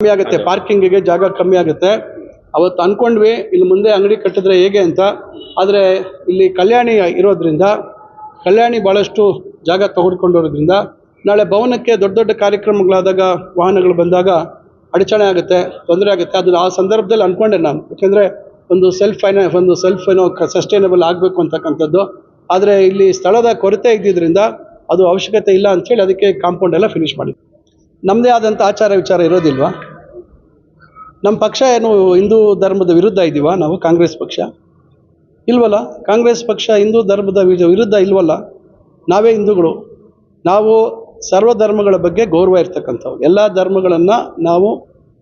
ಕಮ್ಮಿ ಆಗುತ್ತೆ ಪಾರ್ಕಿಂಗಿಗೆ ಜಾಗ ಕಮ್ಮಿ ಆಗುತ್ತೆ. ಅವತ್ತು ಅಂದ್ಕೊಂಡ್ವಿ ಇಲ್ಲಿ ಮುಂದೆ ಅಂಗಡಿ ಕಟ್ಟಿದ್ರೆ ಹೇಗೆ ಅಂತ. ಆದರೆ ಇಲ್ಲಿ ಕಲ್ಯಾಣಿ ಇರೋದ್ರಿಂದ ಕಲ್ಯಾಣಿ ಭಾಳಷ್ಟು ಜಾಗ ತಗೊಂಡ್ಕೊಂಡಿರೋದ್ರಿಂದ ನಾಳೆ ಭವನಕ್ಕೆ ದೊಡ್ಡ ದೊಡ್ಡ ಕಾರ್ಯಕ್ರಮಗಳಾದಾಗ ವಾಹನಗಳು ಬಂದಾಗ ಅಡಚಣೆ ಆಗುತ್ತೆ ತೊಂದರೆ ಆಗುತ್ತೆ. ಅದನ್ನ ಆ ಸಂದರ್ಭದಲ್ಲಿ ಅಂದ್ಕೊಂಡೆ ನಾನು. ಯಾಕೆಂದರೆ ಒಂದು ಸೆಲ್ಫ್ ಫೈನಾ ಒಂದು ಸೆಲ್ಫ್ ಏನೋ ಸಸ್ಟೈನಬಲ್ ಆಗಬೇಕು ಅಂತಕ್ಕಂಥದ್ದು. ಆದರೆ ಇಲ್ಲಿ ಸ್ಥಳದ ಕೊರತೆ ಇದ್ದಿದ್ದರಿಂದ ಅದು ಅವಶ್ಯಕತೆ ಇಲ್ಲ ಅಂಥೇಳಿ ಅದಕ್ಕೆ ಕಾಂಪೌಂಡ್ ಎಲ್ಲ ಫಿನಿಷ್ ಮಾಡಿದ್ವಿ ನಮ್ಮದೇ ಆದಂಥ ಆಚಾರ ವಿಚಾರ ಇರೋದಿಲ್ವಾ? ನಮ್ಮ ಪಕ್ಷ ಏನು ಹಿಂದೂ ಧರ್ಮದ ವಿರುದ್ಧ ಇದ್ದೀವಾ ನಾವು, ಕಾಂಗ್ರೆಸ್ ಪಕ್ಷ? ಇಲ್ವಲ್ಲ? ಕಾಂಗ್ರೆಸ್ ಪಕ್ಷ ಹಿಂದೂ ಧರ್ಮದ ವಿರುದ್ಧ ಇಲ್ವಲ್ಲ? ನಾವೇ ಹಿಂದೂಗಳು. ನಾವು ಸರ್ವ ಧರ್ಮಗಳ ಬಗ್ಗೆ ಗೌರವ ಇರ್ತಕ್ಕಂಥವು. ಎಲ್ಲ ಧರ್ಮಗಳನ್ನು ನಾವು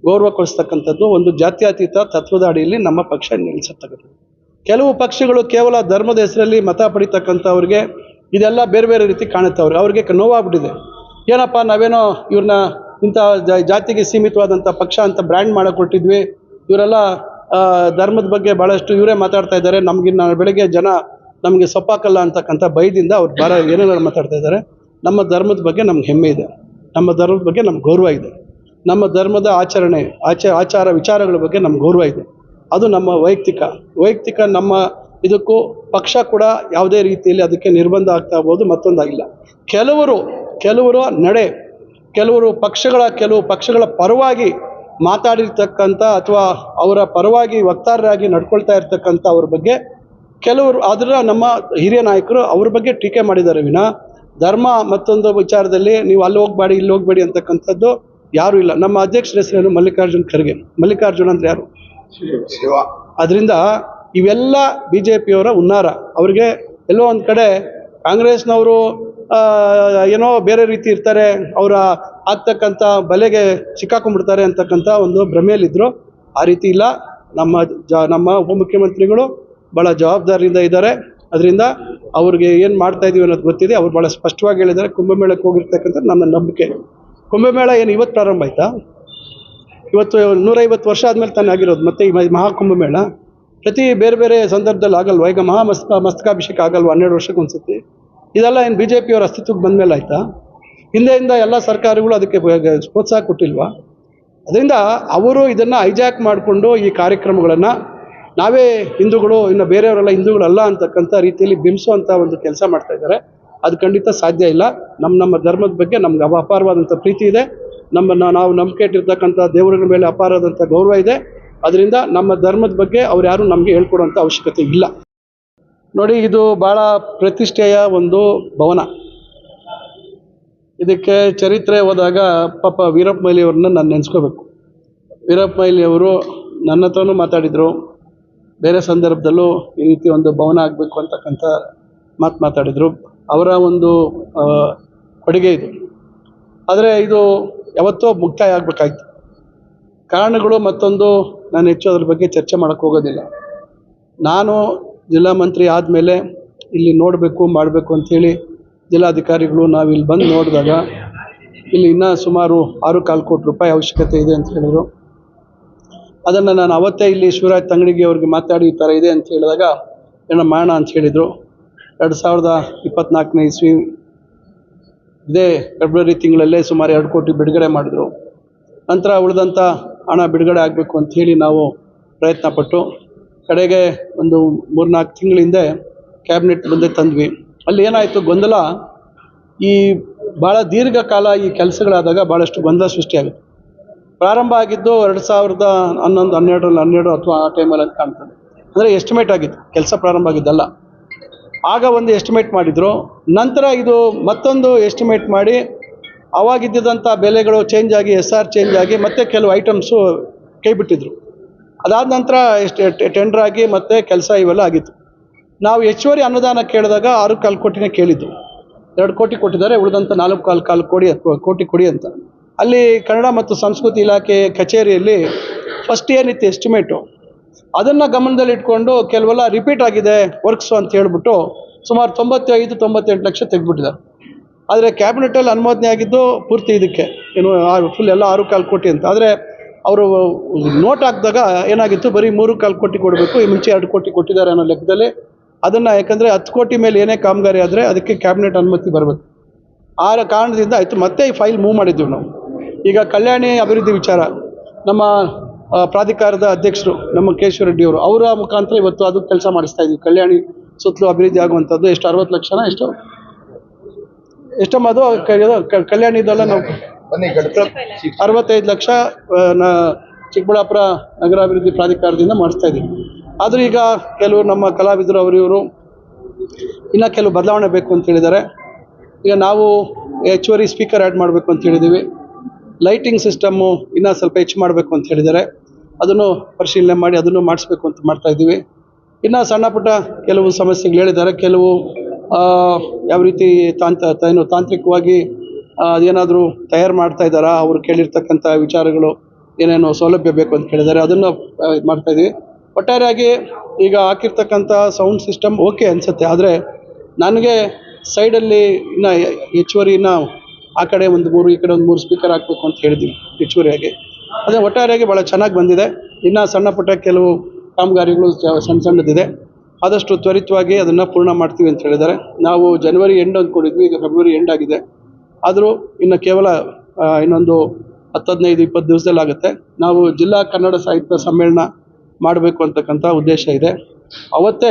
ಗೌರವ ಕೊಡಿಸ್ತಕ್ಕಂಥದ್ದು ಒಂದು ಜಾತ್ಯತೀತ ತತ್ವದ ಅಡಿಯಲ್ಲಿ ನಮ್ಮ ಪಕ್ಷ ನಿಲ್ಲಿಸತಕ್ಕಂಥದ್ದು ಕೆಲವು ಪಕ್ಷಗಳು ಕೇವಲ ಧರ್ಮದ ಹೆಸರಲ್ಲಿ ಮತ ಪಡಿತಕ್ಕಂಥವ್ರಿಗೆ ಇದೆಲ್ಲ ಬೇರೆ ಬೇರೆ ರೀತಿ ಕಾಣುತ್ತೆ ಅವ್ರಿಗೆ ನೋವಾಗ್ಬಿಟ್ಟಿದೆ. ಏನಪ್ಪ, ನಾವೇನೋ ಇವ್ರನ್ನ ಇಂಥ ಜಾತಿಗೆ ಸೀಮಿತವಾದಂಥ ಪಕ್ಷ ಅಂತ ಬ್ರ್ಯಾಂಡ್ ಮಾಡಿಕೊಟ್ಟಿದ್ವಿ. ಕೊಟ್ಟಿದ್ವಿ ಇವರೆಲ್ಲ ಧರ್ಮದ ಬಗ್ಗೆ ಭಾಳಷ್ಟು ಇವರೇ ಮಾತಾಡ್ತಾ ಇದ್ದಾರೆ. ನಮಗಿನ್ನ ಬೆಳಗ್ಗೆ ಜನ ನಮಗೆ ಸೊಪ್ಪಾಕಲ್ಲ ಅಂತಕ್ಕಂಥ ಭಯದಿಂದ ಅವ್ರು ಭಾಳ ಏನೇನೋ ಮಾತಾಡ್ತಾ ಇದ್ದಾರೆ. ನಮ್ಮ ಧರ್ಮದ ಬಗ್ಗೆ ನಮ್ಗೆ ಹೆಮ್ಮೆ ಇದೆ. ನಮ್ಮ ಧರ್ಮದ ಬಗ್ಗೆ ನಮ್ಗೆ ಗೌರವ ಇದೆ. ನಮ್ಮ ಧರ್ಮದ ಆಚರಣೆ, ಆಚ, ಆಚಾರ ವಿಚಾರಗಳ ಬಗ್ಗೆ ನಮ್ಗೆ ಗೌರವ ಇದೆ. ಅದು ನಮ್ಮ ವೈಯಕ್ತಿಕ. ವೈಯಕ್ತಿಕ ನಮ್ಮ ಇದಕ್ಕೂ ಪಕ್ಷ ಕೂಡ ಯಾವುದೇ ರೀತಿಯಲ್ಲಿ ಅದಕ್ಕೆ ನಿರ್ಬಂಧ ಆಗ್ತಾ ಹೋಗೋದು ಮತ್ತೊಂದಾಗಿಲ್ಲ. ಕೆಲವರು ಕೆಲವರು ನಡೆ ಕೆಲವರು ಪಕ್ಷಗಳ ಕೆಲವು ಪಕ್ಷಗಳ ಪರವಾಗಿ ಮಾತಾಡಿರ್ತಕ್ಕಂಥ ಅಥವಾ ಅವರ ಪರವಾಗಿ ವಕ್ತಾರರಾಗಿ ನಡ್ಕೊಳ್ತಾ ಇರ್ತಕ್ಕಂಥ ಅವ್ರ ಬಗ್ಗೆ ಕೆಲವರು ಅದರ ನಮ್ಮ ಹಿರಿಯ ನಾಯಕರು ಅವ್ರ ಬಗ್ಗೆ ಟೀಕೆ ಮಾಡಿದ್ದಾರೆ ವಿನ. ಧರ್ಮ ಮತ್ತೊಂದು ವಿಚಾರದಲ್ಲಿ ನೀವು ಅಲ್ಲಿ ಹೋಗ್ಬೇಡಿ ಇಲ್ಲಿ ಹೋಗ್ಬೇಡಿ ಅಂತಕ್ಕಂಥದ್ದು ಯಾರೂ ಇಲ್ಲ. ನಮ್ಮ ಅಧ್ಯಕ್ಷರ ಹೆಸರೇನು? ಮಲ್ಲಿಕಾರ್ಜುನ್ ಖರ್ಗೆ. ಮಲ್ಲಿಕಾರ್ಜುನ್ ಅಂದ್ರೆ ಯಾರು? ಅದರಿಂದ ಇವೆಲ್ಲ ಬಿ ಜೆ ಪಿಯವರ ಹುನ್ನಾರ. ಅವ್ರಿಗೆ ಎಲ್ಲೋ ಒಂದು ಕಡೆ ಕಾಂಗ್ರೆಸ್ನವರು ಏನೋ ಬೇರೆ ರೀತಿ ಇರ್ತಾರೆ, ಅವರ ಆಗ್ತಕ್ಕಂಥ ಬಲೆಗೆ ಸಿಕ್ಕಾಕೊಂಡ್ಬಿಡ್ತಾರೆ ಅಂತಕ್ಕಂಥ ಒಂದು ಭ್ರಮೆಯಲ್ಲಿದ್ದರು ಆ ರೀತಿ ಇಲ್ಲ. ನಮ್ಮ ಜ, ನಮ್ಮ ಉಪಮುಖ್ಯಮಂತ್ರಿಗಳು ಭಾಳ ಜವಾಬ್ದಾರಿಯಿಂದ ಇದ್ದಾರೆ. ಅದರಿಂದ ಅವ್ರಿಗೆ ಏನು ಮಾಡ್ತಾ ಇದ್ದೀವಿ ಅನ್ನೋದು ಗೊತ್ತಿದೆ. ಅವ್ರು ಭಾಳ ಸ್ಪಷ್ಟವಾಗಿ ಹೇಳಿದ್ದಾರೆ. ಕುಂಭಮೇಳಕ್ಕೆ ಹೋಗಿರ್ತಕ್ಕಂಥ ನನ್ನ ನಂಬಿಕೆ. ಕುಂಭಮೇಳ ಏನು ಇವತ್ತು ಪ್ರಾರಂಭ ಆಯಿತಾ? ಇವತ್ತು ನೂರೈವತ್ತು ವರ್ಷ ಆದಮೇಲೆ ತಾನೇ ಆಗಿರೋದು. ಮತ್ತೆ ಈ ಮಹಾಕುಂಭಮೇಳ ಪ್ರತಿ ಬೇರೆ ಬೇರೆ ಸಂದರ್ಭದಲ್ಲಿ ಆಗಲ್ವ? ಈಗ ಮಹಾ ಮಸ್ತ, ಮಸ್ತಕಾಭಿಷೇಕ ಆಗಲ್ವಾ? ಹನ್ನೆರಡು ವರ್ಷಕ್ಕೆ ಒಂದ್ಸತಿ. ಇದೆಲ್ಲ ಏನು ಬಿ ಜೆ ಪಿಯವ್ರ ಅಸ್ತಿತ್ವಕ್ಕೆ ಬಂದ ಮೇಲೆ ಆಯಿತಾ? ಹಿಂದೆಯಿಂದ ಎಲ್ಲ ಸರ್ಕಾರಗಳು ಅದಕ್ಕೆ ಪ್ರೋತ್ಸಾಹ ಕೊಟ್ಟಿಲ್ವಾ? ಅದರಿಂದ ಅವರು ಇದನ್ನು ಹೈಜಾಕ್ ಮಾಡಿಕೊಂಡು ಈ ಕಾರ್ಯಕ್ರಮಗಳನ್ನು ನಾವೇ ಹಿಂದೂಗಳು, ಇನ್ನು ಬೇರೆಯವರೆಲ್ಲ ಹಿಂದೂಗಳಲ್ಲ ಅಂತಕ್ಕಂಥ ರೀತಿಯಲ್ಲಿ ಬಿಂಬಿಸುವಂಥ ಒಂದು ಕೆಲಸ ಮಾಡ್ತಾ ಇದ್ದಾರೆ. ಅದು ಖಂಡಿತ ಸಾಧ್ಯ ಇಲ್ಲ. ನಮ್ಮ ನಮ್ಮ ಧರ್ಮದ ಬಗ್ಗೆ ನಮ್ಗೆ ಅಪ- ಅಪಾರವಾದಂಥ ಪ್ರೀತಿ ಇದೆ. ನಮ್ಮನ್ನು ನಾವು ನಂಬಿಕೆ ಇಟ್ಟಿರ್ತಕ್ಕಂಥ ದೇವರುಗಳ ಮೇಲೆ ಅಪಾರವಾದಂಥ ಗೌರವ ಇದೆ. ಅದರಿಂದ ನಮ್ಮ ಧರ್ಮದ ಬಗ್ಗೆ ಅವ್ರು ಯಾರೂ ನಮಗೆ ಹೇಳ್ಕೊಡುವಂಥ ಅವಶ್ಯಕತೆ ಇಲ್ಲ. ನೋಡಿ, ಇದು ಭಾಳ ಪ್ರತಿಷ್ಠೆಯ ಒಂದು ಭವನ. ಇದಕ್ಕೆ ಚರಿತ್ರೆ ಹೋದಾಗ ಪಾಪ ವೀರಪ್ಪ ಮೈಲಿ ಅವ್ರನ್ನ ನಾನು ನೆನೆಸ್ಕೋಬೇಕು. ವೀರಪ್ಪ ಮೊಯ್ಲಿ ಅವರು ನನ್ನ ಹತ್ರನೂ ಮಾತಾಡಿದರು. ಬೇರೆ ಸಂದರ್ಭದಲ್ಲೂ ಈ ರೀತಿ ಒಂದು ಭವನ ಆಗಬೇಕು ಅಂತಕ್ಕಂಥ ಮಾತು ಮಾತಾಡಿದರು. ಅವರ ಒಂದು ಕೊಡುಗೆ ಇದು. ಆದರೆ ಇದು ಯಾವತ್ತೋ ಮುಕ್ತಾಯ ಆಗಬೇಕಾಯ್ತು. ಕಾರಣಗಳು ಮತ್ತೊಂದು ನಾನು ಹೆಚ್ಚು ಅದ್ರ ಬಗ್ಗೆ ಚರ್ಚೆ ಮಾಡೋಕ್ಕೆ ಹೋಗೋದಿಲ್ಲ. ನಾನು ಜಿಲ್ಲಾ ಮಂತ್ರಿ ಆದಮೇಲೆ ಇಲ್ಲಿ ನೋಡಬೇಕು, ಮಾಡಬೇಕು ಅಂಥೇಳಿ ಜಿಲ್ಲಾಧಿಕಾರಿಗಳು ನಾವು ಇಲ್ಲಿ ಬಂದು ನೋಡಿದಾಗ ಇಲ್ಲಿ ಇನ್ನೂ ಸುಮಾರು ಆರು ಕಾಲು ಕೋಟಿ ರೂಪಾಯಿ ಅವಶ್ಯಕತೆ ಇದೆ ಅಂತ ಹೇಳಿದರು. ಅದನ್ನು ನಾನು ಅವತ್ತೇ ಇಲ್ಲಿ ಶಿವರಾಜ್ ತಂಗಡಿಗೆ ಅವ್ರಿಗೆ ಮಾತಾಡಿ ಈ ಥರ ಇದೆ ಅಂತ ಹೇಳಿದಾಗ ಏನೋ ಮಾಡೋಣ ಅಂತ ಹೇಳಿದರು. ಎರಡು ಸಾವಿರದ ಇಪ್ಪತ್ನಾಲ್ಕನೇ ಇಸ್ವಿ ಇದೇ ಫೆಬ್ರವರಿ ತಿಂಗಳಲ್ಲೇ ಸುಮಾರು ಎರಡು ಕೋಟಿ ಬಿಡುಗಡೆ ಮಾಡಿದರು. ನಂತರ ಉಳಿದಂಥ ಹಣ ಬಿಡುಗಡೆ ಆಗಬೇಕು ಅಂಥೇಳಿ ನಾವು ಪ್ರಯತ್ನ ಪಟ್ಟು ಕಡೆಗೆ ಒಂದು ಮೂರ್ನಾಲ್ಕು ತಿಂಗಳ ಹಿಂದೆ ಕ್ಯಾಬಿನೆಟ್ ಮುಂದೆ ತಂದ್ವಿ. ಅಲ್ಲಿ ಏನಾಯಿತು ಗೊಂದಲ? ಈ ಭಾಳ ದೀರ್ಘಕಾಲ ಈ ಕೆಲಸಗಳಾದಾಗ ಭಾಳಷ್ಟು ಗೊಂದಲ ಸೃಷ್ಟಿಯಾಗುತ್ತೆ. ಪ್ರಾರಂಭ ಆಗಿದ್ದು ಎರಡು ಸಾವಿರದ ಹನ್ನೊಂದು, ಹನ್ನೆರಡರಲ್ಲಿ ಹನ್ನೆರಡು ಅಥವಾ ಆ ಟೈಮಲ್ಲಿ ಅಂತ ಕಾಣ್ತದೆ. ಅಂದರೆ ಎಸ್ಟಿಮೇಟ್ ಆಗಿತ್ತು. ಕೆಲಸ ಪ್ರಾರಂಭ ಆಗಿದ್ದಲ್ಲ. ಆಗ ಒಂದು ಎಸ್ಟಿಮೇಟ್ ಮಾಡಿದರು. ನಂತರ ಇದು ಮತ್ತೊಂದು ಎಸ್ಟಿಮೇಟ್ ಮಾಡಿ ಅವಾಗಿದ್ದಂಥ ಬೆಲೆಗಳು ಚೇಂಜ್ ಆಗಿ ಎಸ್ ಆರ್ ಚೇಂಜ್ ಆಗಿ ಮತ್ತೆ ಕೆಲವು ಐಟಮ್ಸು ಕೈ ಬಿಟ್ಟಿದ್ರು ಅದಾದ ನಂತರ ಟೆಂಡರ್ ಆಗಿ ಮತ್ತೆ ಕೆಲಸ ಇವೆಲ್ಲ ಆಗಿತ್ತು. ನಾವು ಹೆಚ್ಚುವರಿ ಅನುದಾನ ಕೇಳಿದಾಗ ಆರು ಕಾಲು ಕೋಟಿನೇ ಕೇಳಿದ್ದು. ಎರಡು ಕೋಟಿ ಕೊಟ್ಟಿದ್ದಾರೆ ಉಳಿದಂಥ ನಾಲ್ಕು ಕಾಲು ಕಾಲು ಕೋಟಿ ಕೋಟಿ ಕೊಡಿ ಅಂತ. ಅಲ್ಲಿ ಕನ್ನಡ ಮತ್ತು ಸಂಸ್ಕೃತಿ ಇಲಾಖೆ ಕಚೇರಿಯಲ್ಲಿ ಫಸ್ಟ್ ಏನಿತ್ತು ಎಸ್ಟಿಮೇಟು ಅದನ್ನು ಗಮನದಲ್ಲಿಟ್ಕೊಂಡು ಕೆಲವೆಲ್ಲ ರಿಪೀಟ್ ಆಗಿದೆ ವರ್ಕ್ಸು ಅಂತ ಹೇಳ್ಬಿಟ್ಟು ಸುಮಾರು ತೊಂಬತ್ತೈದು, ತೊಂಬತ್ತೆಂಟು ಲಕ್ಷ ತೆಗೆದ್ಬಿಟ್ಟಿದ್ದಾರೆ. ಆದರೆ ಕ್ಯಾಬಿನೆಟಲ್ಲಿ ಅನುಮೋದನೆ ಆಗಿದ್ದು ಪೂರ್ತಿ ಇದಕ್ಕೆ. ಏನು ಫುಲ್ ಎಲ್ಲ ಆರು ಕಾಲು ಕೋಟಿ ಅಂತ. ಆದರೆ ಅವರು ನೋಟ್ ಹಾಕಿದಾಗ ಏನಾಗಿತ್ತು? ಬರೀ ಮೂರು ಕಾಲು ಕೋಟಿ ಕೊಡಬೇಕು, ಈ ಮುಂಚೆ ಎರಡು ಕೋಟಿ ಕೊಟ್ಟಿದ್ದಾರೆ ಅನ್ನೋ ಲೆಕ್ಕದಲ್ಲಿ ಅದನ್ನು ಯಾಕಂದರೆ ಹತ್ತು ಕೋಟಿ ಮೇಲೆ ಏನೇ ಕಾಮಗಾರಿ ಆದರೆ ಅದಕ್ಕೆ ಕ್ಯಾಬಿನೆಟ್ ಅನುಮತಿ ಬರಬೇಕು. ಆ ಕಾರಣದಿಂದ ಆಯಿತು, ಮತ್ತೆ ಈ ಫೈಲ್ ಮೂವ್ ಮಾಡಿದ್ದೀವಿ ನಾವು. ಈಗ ಕಲ್ಯಾಣಿ ಅಭಿವೃದ್ಧಿ ವಿಚಾರ, ನಮ್ಮ ಪ್ರಾಧಿಕಾರದ ಅಧ್ಯಕ್ಷರು, ನಮ್ಮ ಕೇಶವ ರೆಡ್ಡಿ ಅವರು ಮುಖಾಂತರ ಇವತ್ತು ಅದು ಕೆಲಸ ಮಾಡಿಸ್ತಾ ಇದ್ವಿ. ಕಲ್ಯಾಣಿ ಸುತ್ತಲೂ ಅಭಿವೃದ್ಧಿ ಆಗುವಂಥದ್ದು, ಎಷ್ಟು ಅರವತ್ತು ಲಕ್ಷನ ಎಷ್ಟು ಎಷ್ಟಮ್ಮ ಅದು ಕಲ್ಯಾಣಿದೆಲ್ಲ ನಾವು ಅರವತ್ತೈದು ಲಕ್ಷ ಚಿಕ್ಕಬಳ್ಳಾಪುರ ನಗರಾಭಿವೃದ್ಧಿ ಪ್ರಾಧಿಕಾರದಿಂದ ಮಾಡಿಸ್ತಾ ಇದ್ದೀವಿ ಆದರೂ ಈಗ ಕೆಲವು ನಮ್ಮ ಕಲಾವಿದರು ಅವರು ಇವರು ಇನ್ನೂ ಕೆಲವು ಬದಲಾವಣೆ ಬೇಕು ಅಂತ ಹೇಳಿದ್ದಾರೆ. ಈಗ ನಾವು ಹೆಚ್ಚುವರಿ ಸ್ಪೀಕರ್ ಆ್ಯಡ್ ಮಾಡಬೇಕು ಅಂತ ಹೇಳಿದ್ದೀವಿ. ಲೈಟಿಂಗ್ ಸಿಸ್ಟಮ್ಮು ಇನ್ನೂ ಸ್ವಲ್ಪ ಹೆಚ್ಚು ಮಾಡಬೇಕು ಅಂತ ಹೇಳಿದ್ದಾರೆ. ಅದನ್ನು ಪರಿಶೀಲನೆ ಮಾಡಿ ಅದನ್ನು ಮಾಡಿಸ್ಬೇಕು ಅಂತ ಮಾಡ್ತಾ ಇದ್ದೀವಿ. ಇನ್ನು ಸಣ್ಣ ಪುಟ್ಟ ಕೆಲವು ಸಮಸ್ಯೆಗಳು ಹೇಳಿದ್ದಾರೆ. ಕೆಲವು ಯಾವ ರೀತಿ ತಾಂತ ಏನು ತಾಂತ್ರಿಕವಾಗಿ ಅದೇನಾದರೂ ತಯಾರು ಮಾಡ್ತಾ ಇದ್ದಾರಾ? ಅವರು ಕೇಳಿರ್ತಕ್ಕಂಥ ವಿಚಾರಗಳು ಏನೇನು ಸೌಲಭ್ಯ ಬೇಕು ಅಂತ ಕೇಳಿದ್ದಾರೆ. ಅದನ್ನು ಮಾಡ್ತಾ ಇದ್ದೀವಿ. ಒಟ್ಟಾರೆಯಾಗಿ ಈಗ ಹಾಕಿರ್ತಕ್ಕಂಥ ಸೌಂಡ್ ಸಿಸ್ಟಮ್ ಓಕೆ ಅನಿಸುತ್ತೆ. ಆದರೆ ನನಗೆ ಸೈಡಲ್ಲಿ ಇನ್ನು ಹೆಚ್ಚುವರಿ ಇನ್ನು ಆ ಕಡೆ ಒಂದು ಮೂರು, ಈ ಕಡೆ ಒಂದು ಮೂರು ಸ್ಪೀಕರ್ ಹಾಕಬೇಕು ಅಂತ ಹೇಳಿದ್ವಿ ಹೆಚ್ಚುವರಿಯಾಗಿ. ಅದೇ ಒಟ್ಟಾರೆಯಾಗಿ ಭಾಳ ಚೆನ್ನಾಗಿ ಬಂದಿದೆ. ಇನ್ನು ಸಣ್ಣ ಪುಟ್ಟ ಕೆಲವು ಕಾಮಗಾರಿಗಳು ಸಣ್ಣ ಸಣ್ಣದಿದೆ. ಆದಷ್ಟು ತ್ವರಿತವಾಗಿ ಅದನ್ನು ಪೂರ್ಣ ಮಾಡ್ತೀವಿ ಅಂತ ಹೇಳಿದ್ದಾರೆ. ನಾವು ಜನವರಿ ಎಂಡ್ ಅಂದ್ಕೊಂಡಿದ್ವಿ. ಈಗ ಫೆಬ್ರವರಿ ಎಂಡ್ ಆಗಿದೆ. ಆದರೂ ಇನ್ನು ಕೇವಲ ಇನ್ನೊಂದು ಹತ್ತು ಹದಿನೈದು ಇಪ್ಪತ್ತು ದಿವಸದಲ್ಲಿ ಆಗುತ್ತೆ. ನಾವು ಜಿಲ್ಲಾ ಕನ್ನಡ ಸಾಹಿತ್ಯ ಸಮ್ಮೇಳನ ಮಾಡಬೇಕು ಅಂತಕ್ಕಂಥ ಉದ್ದೇಶ ಇದೆ. ಅವತ್ತೇ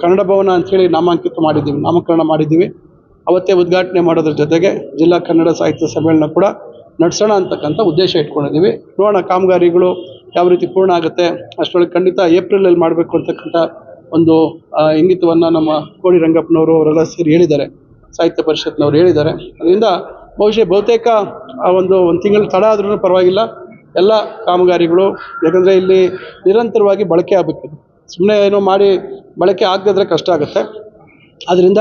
ಕನ್ನಡ ಭವನ ಅಂಥೇಳಿ ನಾಮಾಂಕಿತ ಮಾಡಿದ್ದೀವಿ, ನಾಮಕರಣ ಮಾಡಿದ್ದೀವಿ. ಅವತ್ತೇ ಉದ್ಘಾಟನೆ ಮಾಡೋದ್ರ ಜೊತೆಗೆ ಜಿಲ್ಲಾ ಕನ್ನಡ ಸಾಹಿತ್ಯ ಸಮ್ಮೇಳನ ಕೂಡ ನಡೆಸೋಣ ಅಂತಕ್ಕಂಥ ಉದ್ದೇಶ ಇಟ್ಕೊಂಡಿದ್ದೀವಿ. ನೋಡೋಣ ಕಾಮಗಾರಿಗಳು ಯಾವ ರೀತಿ ಪೂರ್ಣ ಆಗುತ್ತೆ. ಅಷ್ಟರೊಳಗೆ ಖಂಡಿತ ಏಪ್ರಿಲಲ್ಲಿ ಮಾಡಬೇಕು ಅಂತಕ್ಕಂಥ ಒಂದು ಇಂಗಿತವನ್ನು ನಮ್ಮ ಕೋಡಿ ರಂಗಪ್ಪನವರು ಅವರೆಲ್ಲ ಸೇರಿ ಹೇಳಿದ್ದಾರೆ. ಸಾಹಿತ್ಯ ಪರಿಷತ್ನವ್ರು ಹೇಳಿದ್ದಾರೆ. ಅದರಿಂದ ಬಹುಶಃ ಬಹುತೇಕ ಆ ಒಂದು ಒಂದು ತಿಂಗಳು ತಡ ಆದ್ರೂ ಪರವಾಗಿಲ್ಲ. ಎಲ್ಲ ಕಾಮಗಾರಿಗಳು, ಯಾಕಂದರೆ ಇಲ್ಲಿ ನಿರಂತರವಾಗಿ ಬಳಕೆ ಆಗಬೇಕು. ಸುಮ್ಮನೆ ಏನೋ ಮಾಡಿ ಬಳಕೆ ಆಗದಿದ್ರೆ ಕಷ್ಟ ಆಗುತ್ತೆ. ಅದರಿಂದ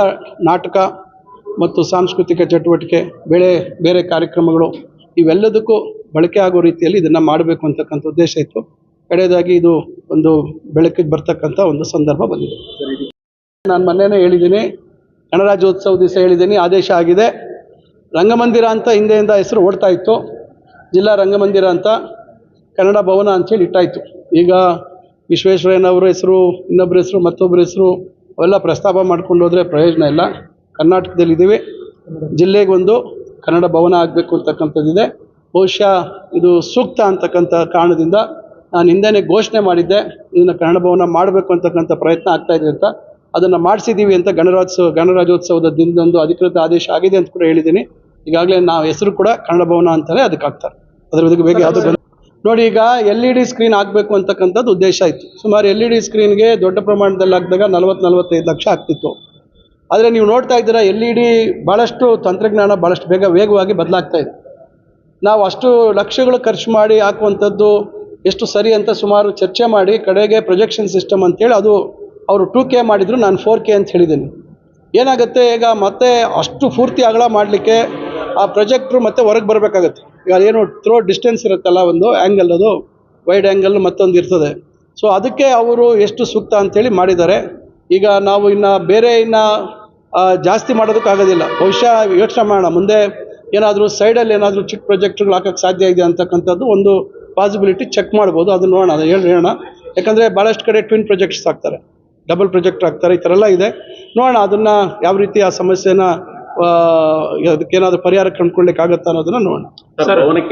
ನಾಟಕ ಮತ್ತು ಸಾಂಸ್ಕೃತಿಕ ಚಟುವಟಿಕೆ ಬೇರೆ ಬೇರೆ ಕಾರ್ಯಕ್ರಮಗಳು, ಇವೆಲ್ಲದಕ್ಕೂ ಬಳಕೆ ಆಗೋ ರೀತಿಯಲ್ಲಿ ಇದನ್ನು ಮಾಡಬೇಕು ಅಂತಕ್ಕಂಥ ಉದ್ದೇಶ ಇತ್ತು. ಕಡೆಯದಾಗಿ ಇದು ಒಂದು ಬೆಳಕಿಗೆ ಬರ್ತಕ್ಕಂಥ ಒಂದು ಸಂದರ್ಭ ಬಂದಿದೆ. ನಾನು ಮೊನ್ನೆನೇ ಹೇಳಿದ್ದೀನಿ ಗಣರಾಜ್ಯೋತ್ಸವ ದಿವಸ ಹೇಳಿದ್ದೀನಿ, ಆದೇಶ ಆಗಿದೆ. ರಂಗಮಂದಿರ ಅಂತ ಹಿಂದೆಯಿಂದ ಹೆಸರು ಓಡ್ತಾ ಇತ್ತು. ಜಿಲ್ಲಾ ರಂಗಮಂದಿರ ಅಂತ ಕನ್ನಡ ಭವನ ಅಂಥೇಳಿ ಇಟ್ಟಾಯಿತು. ಈಗ ವಿಶ್ವೇಶ್ವರಯ್ಯನವ್ರ ಹೆಸರು ಇನ್ನೊಬ್ಬರ ಹೆಸರು ಮತ್ತೊಬ್ಬರ ಹೆಸರು, ಅವೆಲ್ಲ ಪ್ರಸ್ತಾಪ ಮಾಡ್ಕೊಂಡು ಹೋದರೆ ಪ್ರಯೋಜನ ಇಲ್ಲ. ಕರ್ನಾಟಕದಲ್ಲಿದ್ದೀವಿ. ಜಿಲ್ಲೆಗೆ ಒಂದು ಕನ್ನಡ ಭವನ ಆಗಬೇಕು ಅಂತಕ್ಕಂಥದ್ದಿದೆ. ಬಹುಶಃ ಇದು ಸೂಕ್ತ ಅಂತಕ್ಕಂಥ ಕಾರಣದಿಂದ ನಾನು ಹಿಂದೆನೇ ಘೋಷಣೆ ಮಾಡಿದ್ದೆ, ಇದನ್ನು ಕನ್ನಡ ಭವನ ಮಾಡಬೇಕು ಅಂತಕ್ಕಂಥ ಪ್ರಯತ್ನ ಆಗ್ತಾಯಿದೆ ಅಂತ ಅದನ್ನು ಮಾಡಿಸಿದ್ದೀವಿ ಅಂತ ಗಣರಾಜ್ಯೋತ್ಸವ ಗಣರಾಜ್ಯೋತ್ಸವದ ದಿನದಂದು ಅಧಿಕೃತ ಆದೇಶ ಆಗಿದೆ ಅಂತ ಕೂಡ ಹೇಳಿದ್ದೀನಿ. ಈಗಾಗಲೇ ನಾವು ಹೆಸರು ಕೂಡ ಕನ್ನಡ ಭವನ ಅಂತಲೇ ಅದಕ್ಕೆ ಹಾಕ್ತಾರೆ. ಅದರ ಬಗ್ಗೆ ಬೇಗ ಯಾವುದು ನೋಡಿ, ಈಗ ಎಲ್ ಇ ಡಿ ಸ್ಕ್ರೀನ್ ಆಗಬೇಕು ಅಂತಕ್ಕಂಥದ್ದು ಉದ್ದೇಶ ಇತ್ತು ಸುಮಾರು ಎಲ್ ಇ ಡಿ ಸ್ಕ್ರೀನ್ಗೆ ದೊಡ್ಡ ಪ್ರಮಾಣದಲ್ಲಿ ಹಾಕಿದಾಗ ನಲವತ್ತು ನಲವತ್ತೈದು ಲಕ್ಷ ಆಗ್ತಿತ್ತು. ಆದರೆ ನೀವು ನೋಡ್ತಾ ಇದ್ದೀರಾ ಎಲ್ ಇ ಡಿ ಭಾಳಷ್ಟು ತಂತ್ರಜ್ಞಾನ ಭಾಳಷ್ಟು ಬೇಗ ವೇಗವಾಗಿ ಬದಲಾಗ್ತಾ ಇದೆ. ನಾವು ಅಷ್ಟು ಲಕ್ಷಗಳು ಖರ್ಚು ಮಾಡಿ ಹಾಕುವಂಥದ್ದು ಎಷ್ಟು ಸರಿ ಅಂತ ಸುಮಾರು ಚರ್ಚೆ ಮಾಡಿ, ಕಡೆಗೆ ಪ್ರೊಜೆಕ್ಷನ್ ಸಿಸ್ಟಮ್ ಅಂತೇಳಿ ಅದು ಅವರು ಟೂ ಕೆ ಮಾಡಿದ್ರು, ನಾನು ಫೋರ್ ಕೆ ಅಂತ ಹೇಳಿದ್ದೀನಿ. ಏನಾಗುತ್ತೆ, ಈಗ ಮತ್ತೆ ಅಷ್ಟು ಪೂರ್ತಿ ಅಗಲ ಮಾಡಲಿಕ್ಕೆ ಆ ಪ್ರೊಜೆಕ್ಟ್ರು ಮತ್ತೆ ಹೊರಗೆ ಬರಬೇಕಾಗತ್ತೆ. ಈಗ ಏನು ಥ್ರೋ ಡಿಸ್ಟೆನ್ಸ್ ಇರುತ್ತಲ್ಲ ಒಂದು ಆ್ಯಂಗಲ್ ಅದು ವೈಡ್ ಆ್ಯಂಗಲ್ ಮತ್ತೊಂದು ಇರ್ತದೆ. ಸೊ ಅದಕ್ಕೆ ಅವರು ಎಷ್ಟು ಸೂಕ್ತ ಅಂಥೇಳಿ ಮಾಡಿದ್ದಾರೆ. ಈಗ ನಾವು ಇನ್ನು ಬೇರೆ ಇನ್ನು ಜಾಸ್ತಿ ಮಾಡೋದಕ್ಕಾಗೋದಿಲ್ಲ ಬಹುಶಃ ಯೋಚನೆ ಮಾಡೋಣ. ಮುಂದೆ ಏನಾದರೂ ಸೈಡಲ್ಲಿ ಏನಾದರೂ ಚಿಕ್ಕ ಪ್ರೊಜೆಕ್ಟ್ಗಳು ಹಾಕೋಕ್ಕೆ ಸಾಧ್ಯ ಇದೆ ಅಂತಕ್ಕಂಥದ್ದು ಒಂದು ಪಾಸಿಬಿಲಿಟಿ ಚೆಕ್ ಮಾಡ್ಬೋದು. ಅದು ನೋಡೋಣ, ಅದು ಹೇಳಿ ಹೇಳೋಣ. ಯಾಕಂದರೆ ಭಾಳಷ್ಟು ಕಡೆ ಟ್ವಿನ್ ಪ್ರೊಜೆಕ್ಟ್ಸ್ ಹಾಕ್ತಾರೆ. ಡಬಲ್ ಪ್ರೊಜೆಕ್ಟ್ ಹಾಕ್ತಾರೆ ಈ ಥರ ಎಲ್ಲ ಇದೆ. ನೋಡೋಣ ಅದನ್ನು ಯಾವ ರೀತಿ ಆ ಸಮಸ್ಯೆನ ಅದಕ್ಕೇನಾದರೂ ಪರಿಹಾರ ಕಂಡುಕೊಳ್ಳಿಕ್ಕೆ ಆಗುತ್ತಾ ಅನ್ನೋದನ್ನು ನೋಡೋಣ. ಸರ್